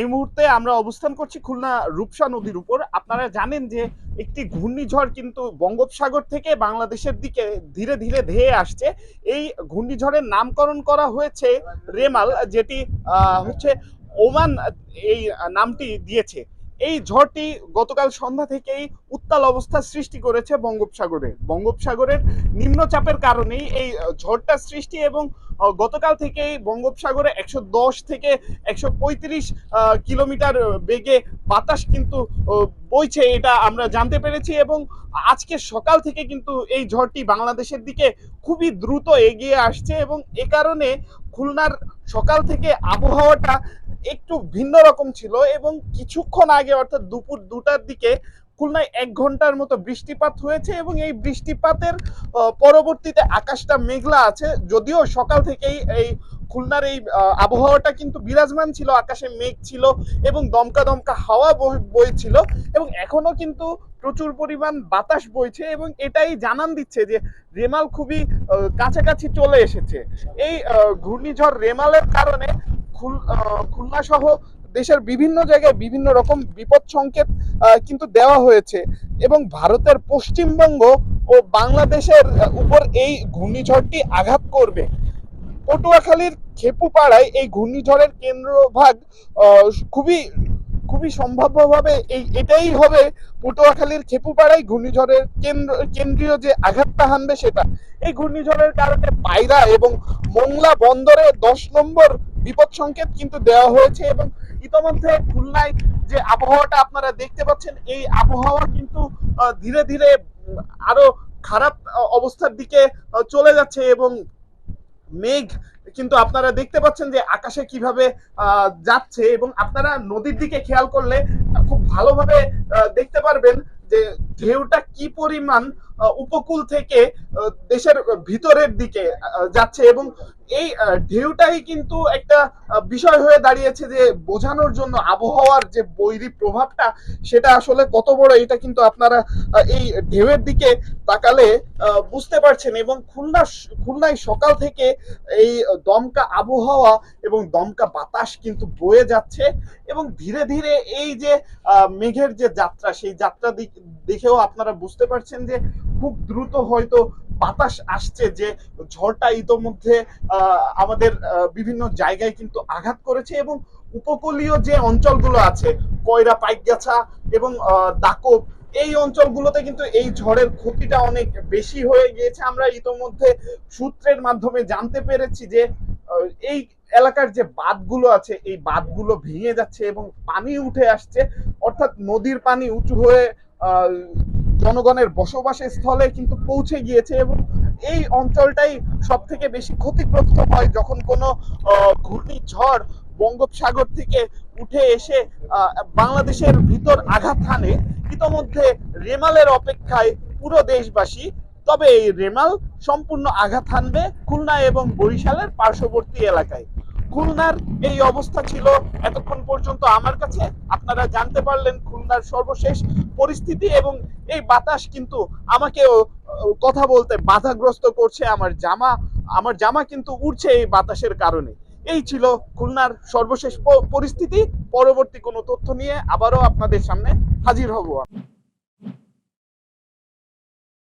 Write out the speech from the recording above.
এই মুহূর্তে আমরা অবস্থান করছি খুলনা রূপসা নদীর উপর। আপনারা জানেন যে একটি ঘূর্ণিঝড় কিন্তু বঙ্গোপসাগর থেকে বাংলাদেশের দিকে ধীরে ধীরে ধেয়ে আসছে। এই ঘূর্ণিঝড়ের নামকরণ করা হয়েছে রেমাল, যেটি হচ্ছে ওমান, এই নামটি দিয়েছে। এই ঝড়টি গতকাল সন্ধ্যা থেকেই উত্তাল অবস্থা সৃষ্টি করেছে বঙ্গোপসাগরে। বঙ্গোপসাগরের নিম্নচাপের কারণেই এই ঝড়টা সৃষ্টি এবং গতকাল থেকেই বঙ্গোপসাগরে একশো দশ থেকে একশো পঁয়ত্রিশ কিলোমিটার বেগে বাতাস কিন্তু বইছে, এটা আমরা জানতে পেরেছি এবং আজকে সকাল থেকে কিন্তু এই ঝড়টি বাংলাদেশের দিকে খুবই দ্রুত এগিয়ে আসছে এবং এ কারণে খুলনার সকাল থেকে আবহাওয়াটা একটু ভিন্ন রকম ছিল এবং কিছুক্ষণ আগে, অর্থাৎ দুপুর দুটার দিকে খুলনায় এক ঘণ্টার মতো বৃষ্টিপাত হয়েছে এবং এই বৃষ্টিপাতের পরবর্তীতে আকাশটা মেঘলা আছে, যদিও সকাল থেকেই এই খুলনার এই আবহাওয়াটা কিন্তু বিরাজমান ছিল, আকাশে মেঘ ছিল এবং দমকা দমকা হাওয়া বই- বইছিল এবং এখনও কিন্তু প্রচুর পরিমাণ বাতাস বইছে এবং এটাই জানান দিচ্ছে যে রেমাল খুবই কাছাকাছি চলে এসেছে। এই ঘূর্ণিঝড় রেমালের কারণে খুল- খুলনা সহ দেশের বিভিন্ন জায়গায় বিভিন্ন রকম বিপদ সংকেত কিন্তু দেওয়া হয়েছে এবং ভারতের পশ্চিমবঙ্গ ও বাংলাদেশের উপর এই ঘূর্ণিঝড়টি আঘাত করবে। পটুয়াখালীর খেপুপাড়ায় এই ঘূর্ণিঝড়ের কেন্দ্রভাগ খুবই খুবই সম্ভাব্যভাবে এই, এটাই হবে পটুয়াখালীর খেপুপাড়ায় ঘূর্ণিঝড়ের কেন্দ্র, কেন্দ্রীয় যে আঘাতটা হানবে সেটা। এই ঘূর্ণিঝড়ের কারণে পায়রা এবং মোংলা বন্দরে দশ নম্বর বিপদ সংকেত কিন্তু দেওয়া হয়েছে এবং ইতোমধ্যে খুলনায় যে আবহাওয়াটা আপনারা দেখতে পাচ্ছেন, এই আবহাওয়া কিন্তু ধীরে ধীরে আরও খারাপ অবস্থার দিকে চলে যাচ্ছে এবং মেঘ, কিন্তু আপনারা দেখতে পাচ্ছেন যে আকাশে কীভাবে যাচ্ছে এবং আপনারা নদীর দিকে খেয়াল করলে খুব ভালোভাবে দেখতে পারবেন যে ঢেউটা কি পরিমাণ উপকূল থেকে দেশের ভিতরের দিকে যাচ্ছে এবং এই ঢেউটাই কিন্তু একটা বিষয় হয়ে দাঁড়িয়েছে যে বোঝানোর জন্য আবহাওয়ার যে বৈরী প্রভাবটা, সেটা আসলে কত বড়, এটা কিন্তু আপনারা এই ঢেউয়ের দিকে তাকালে বুঝতে পারছেন এবং খুলনা খুলনায় সকাল থেকে এই দমকা আবহাওয়া এবং দমকা বাতাস কিন্তু বয়ে যাচ্ছে এবং ধীরে ধীরে এই যে মেঘের যে যাত্রা, সেই যাত্রা দেখেও আপনারা বুঝতে পারছেন যে খুব দ্রুত হয়তো বাতাস আসছে যে ঝড়টা ইতোমধ্যে আমাদের বিভিন্ন জায়গায় কিন্তু আঘাত করেছে এবং উপকূলীয় যে অঞ্চলগুলো আছে, কয়রা, পাইকগাছা এবং দাকব এই অঞ্চলগুলোতে কিন্তু এই ঝড়ের ক্ষতিটা অনেক বেশি হয়ে গিয়েছে। আমরা ইতোমধ্যে সূত্রের মাধ্যমে জানতে পেরেছি যে এই এলাকার যে বাঁধগুলো আছে, এই বাঁধগুলো ভেঙে যাচ্ছে এবং পানি উঠে আসছে। অর্থাৎ নদীর পানি উঁচু হয়ে জনগণের বসবাসের স্থলে কিন্তু পৌঁছে গিয়েছে এবং এই অঞ্চলটাই সব থেকে বেশি ক্ষতিগ্রস্ত হয় যখন কোনো ঘূর্ণিঝড় বঙ্গোপসাগর থেকে উঠে এসে বাংলাদেশের ভিতর আঘাত হানে। ইতোমধ্যে রেমালের অপেক্ষায় পুরো দেশবাসী, তবে এই রেমাল সম্পূর্ণ আঘাত হানবে খুলনা এবং বরিশালের পার্শ্ববর্তী এলাকায়। খুলনার এই অবস্থা ছিল এতক্ষণ পর্যন্ত আমার কাছে। আপনারা জানতে পারলেন খুলনার সর্বশেষ পরিস্থিতি এবং এই বাতাস কিন্তু আমাকেও কথা বলতে বাধাগ্রস্ত করছে আমার জামা আমার জামা কিন্তু উড়ছে এই বাতাসের কারণে। এই ছিল খুলনার সর্বশেষ পরিস্থিতি। পরবর্তী কোনো তথ্য নিয়ে আবারও আপনাদের সামনে হাজির হব